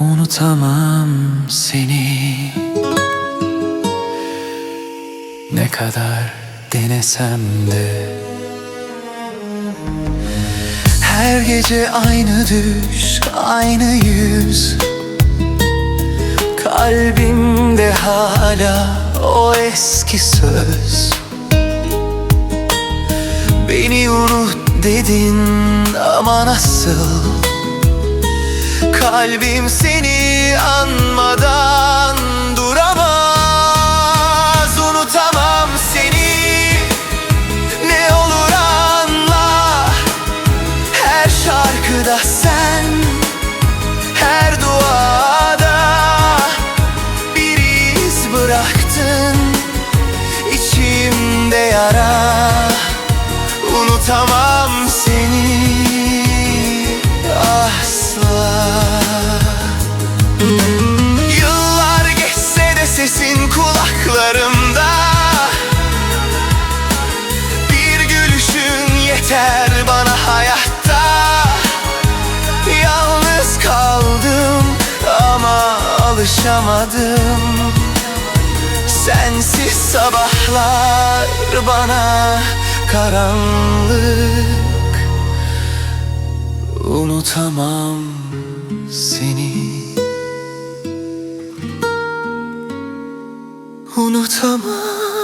Unutamam seni. Ne kadar denesem de. Her gece aynı düş, aynı yüz. Kalbimde hala o eski söz. Beni unut dedin ama nasıl Kalbim seni anmadan duramaz. Unutamam seni. Ne olur anla. Her şarkıda sen Her duada Bir iz bıraktın. İçimde yara. Unutamam yeter bana hayatta. Yalnız kaldım ama alışamadım. Sensiz sabahlar bana karanlık. Unutamam seni. Unutamam